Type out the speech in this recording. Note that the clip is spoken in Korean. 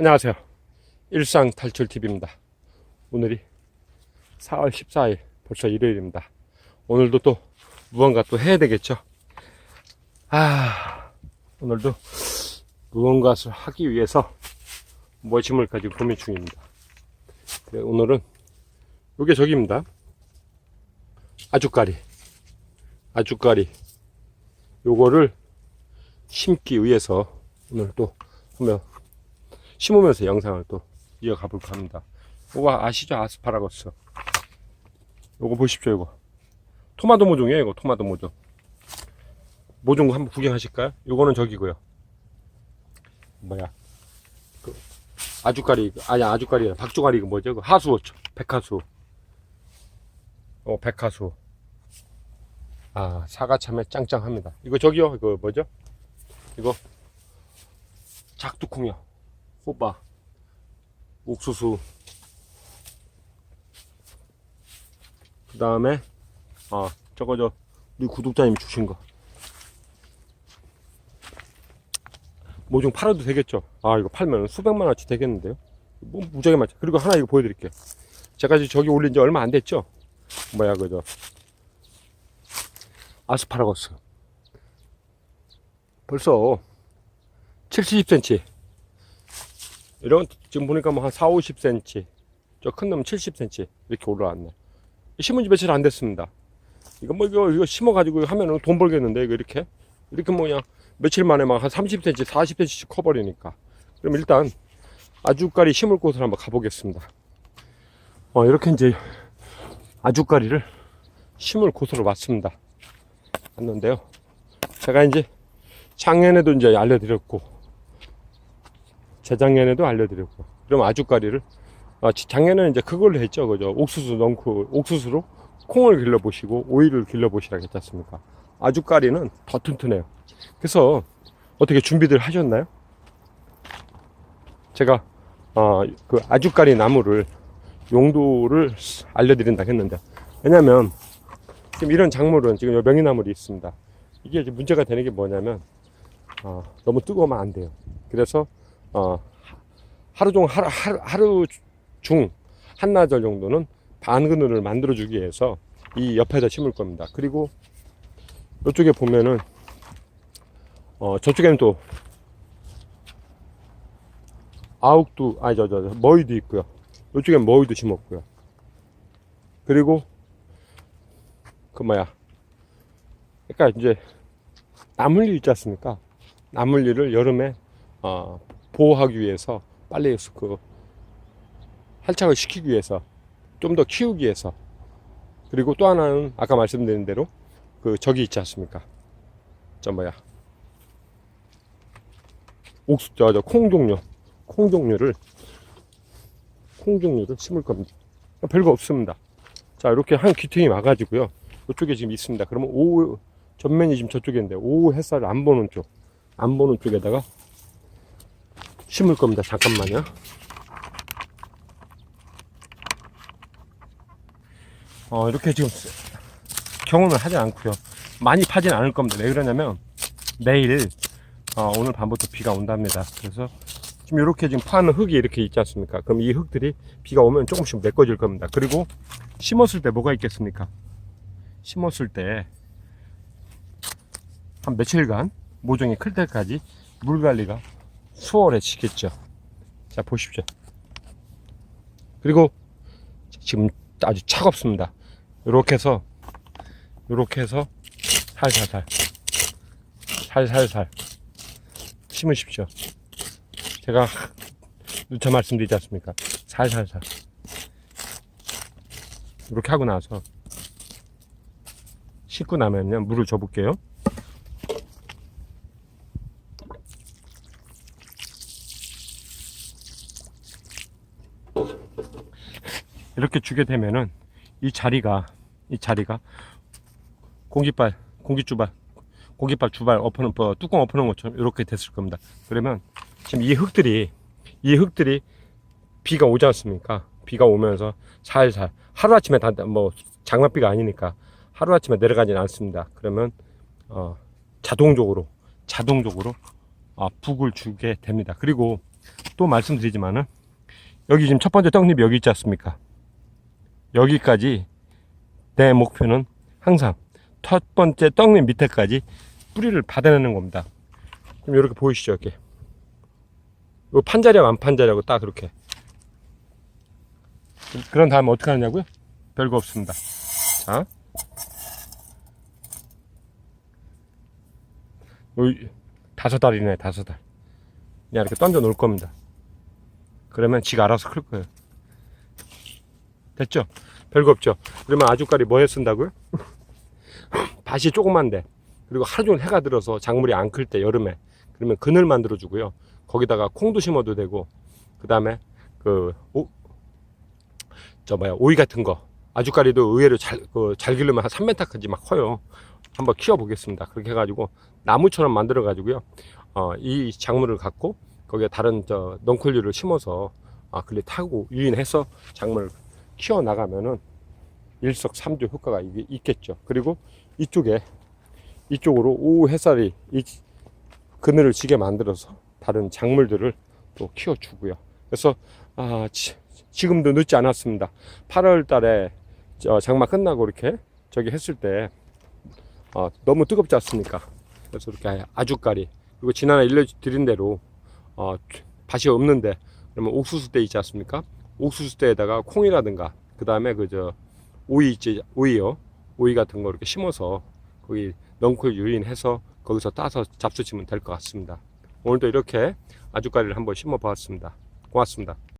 안녕하세요. 일상 탈출TV입니다. 오늘이 4월 14일, 벌써 일요일입니다. 오늘도 또 무언가 또 해야 되겠죠? 아, 오늘도 무언가를 하기 위해서 무엇임을 가지고 고민 중입니다. 그래, 오늘은 요게 저기입니다. 아주까리. 아주까리. 요거를 심기 위해서 오늘 또 한번 심으면서 영상을 또 이어가 볼까 합니다. 이거 아시죠? 아스파라거스. 요거 보십시오, 이거. 토마토 모종이에요, 이거. 토마토 모종. 모종 한번 구경하실까요? 요거는 저기고요. 뭐야. 그 아주까리, 아니, 아주까리, 박주가리, 그 뭐죠? 그 하수, 백하수. 어, 백하수. 아, 사과 참외 짱짱합니다. 이거 저기요, 이거 뭐죠? 이거 작두콩이요. 호박, 옥수수. 그 다음에, 아, 저거, 저, 우리 구독자님이 주신 거. 모종 팔아도 되겠죠? 아, 이거 팔면 수백만 원치 되겠는데요? 뭐, 무지하게 많죠. 그리고 하나 이거 보여드릴게요. 제가 지금 저기 올린 지 얼마 안 됐죠? 뭐야, 그저. 아스파라거스. 벌써 70cm. 이런 지금 보니까 뭐 한 4, 50cm. 저 큰 놈은 70cm 이렇게 올라왔네. 심은 지 며칠 안 됐습니다. 이거 뭐 이거 이거 심어 가지고 하면은 돈 벌겠는데 이거 이렇게 이렇게 뭐냐 며칠 만에 막 한 30cm, 40cm씩 커버리니까. 그럼 일단 아주까리 심을 곳을 한번 가보겠습니다. 어 이렇게 이제 아주까리를 심을 곳으로 왔습니다. 왔는데요. 제가 이제 작년에도 이제 알려드렸고 재작년에도 알려드렸고 그럼 아주까리를 아, 지- 작년에는 이제 그걸로 했죠 그죠? 옥수수 넣고 옥수수로 콩을 길러 보시고 오이를 길러 보시라고 했지 않습니까? 아주까리는 더 튼튼해요. 그래서 어떻게 준비들 하셨나요? 제가 어, 그 아주까리 나무를 용도를 알려드린다 했는데 왜냐면 지금 이런 작물은 지금 요 명이나물이 있습니다. 이게 문제가 되는 게 뭐냐면 어, 너무 뜨거우면 안 돼요. 그래서 어, 하- 하루 종 하루, 하루, 하루 중 한나절 정도는 반그늘을 만들어 주기 위해서 이 옆에다 심을 겁니다. 그리고 이쪽에 보면은 어, 저쪽에는 또 아욱도 아니 저저 저, 머위도 있고요. 이쪽엔 머위도 심었고요. 그리고 그 뭐야 그러니까 이제 나물류 있지 않습니까? 나물류를 여름에 어, 보호하기 위해서 빨리 그 활착을 시키기 위해서 좀 더 키우기 위해서 그리고 또 하나는 아까 말씀드린 대로 그 저기 있지 않습니까? 저 뭐야 옥수 저 저 콩 종류 콩 종류를 콩 종류를 심을 겁니다. 별거 없습니다. 자 이렇게 한 귀퉁이 와가지고요. 이쪽에 지금 있습니다. 그러면 오후 전면이 지금 저쪽에 있는데 오후 햇살을 안 보는 쪽, 안 보는 쪽에다가 심을 겁니다. 잠깐만요. 어, 이렇게 지금 경험을 하지 않고요. 많이 파진 않을 겁니다. 왜 그러냐면 내일 어, 오늘 밤부터 비가 온답니다. 그래서 지금 이렇게 지금 파는 흙이 이렇게 있지 않습니까? 그럼 이 흙들이 비가 오면 조금씩 메꿔질 겁니다. 그리고 심었을 때 뭐가 있겠습니까? 심었을 때 한 며칠간 모종이 클 때까지 물 관리가 수월해지겠죠. 자 보십시오. 그리고 지금 아주 차갑습니다. 이렇게 해서 이렇게 해서 살살살 살살살 심으십시오. 제가 누차 말씀드리지 않습니까? 살살살 이렇게 하고 나서 씻고 나면요 물을 줘볼게요. 이렇게 주게 되면은 이 자리가 이 자리가 공깃발 공깃주발 공깃발 주발 엎어놓은 어, 뚜껑 엎어놓은 것처럼 이렇게 됐을 겁니다. 그러면 지금 이 흙들이 이 흙들이 비가 오지 않습니까? 비가 오면서 살살 하루 아침에 다 뭐 장맛비가 아니니까 하루 아침에 내려가지는 않습니다. 그러면 어, 자동적으로 자동적으로 아, 북을 주게 됩니다. 그리고 또 말씀드리지만은 여기 지금 첫 번째 떡잎이 여기 있지 않습니까? 여기까지 내 목표는 항상 첫 번째 떡잎 밑에까지 뿌리를 받아내는 겁니다. 그럼 이렇게 보이시죠? 이렇게. 요 판자리하고 안 판자리하고 딱 그렇게. 그런 다음에 어떻게 하느냐고요? 별거 없습니다. 자. 요 다섯 달이네, 다섯 달. 그냥 이렇게 던져 놓을 겁니다. 그러면 지가 알아서 클 거예요. 됐죠? 별거 없죠? 그러면 아주까리 뭐에 쓴다고요? 밭이 조그만데. 그리고 하루 종일 해가 들어서 작물이 안 클 때 여름에. 그러면 그늘 만들어 주고요. 거기다가 콩도 심어도 되고 그 다음에 그저 뭐야 오이 같은 거. 아주까리도 의외로 잘, 그, 잘 기르면 한 3m까지 막 커요. 한번 키워 보겠습니다. 그렇게 해가지고 나무처럼 만들어 가지고요. 어, 이 작물을 갖고 거기에 다른 저 넝쿨류를 심어서 아 그래 타고 유인해서 작물을 키워 나가면은 일석삼조 효과가 있겠죠. 그리고 이쪽에 이쪽으로 오후 햇살이 이 그늘을 지게 만들어서 다른 작물들을 또 키워주고요. 그래서 아, 지, 지금도 늦지 않았습니다. 8월 달에 저 장마 끝나고 이렇게 저기 했을 때 어, 너무 뜨겁지 않습니까? 그래서 이렇게 아주까리 그리고 지난해 일러드린 대로 어, 밭이 없는데 그러면 옥수수 때 있지 않습니까? 옥수수 때에다가 콩이라든가 그 다음에 그저 오이 있지 오이요 오이 같은 거 이렇게 심어서 거기 넝쿨 유인해서 거기서 따서 잡수치면 될 것 같습니다. 오늘도 이렇게 아주까리를 한번 심어 보았습니다. 고맙습니다.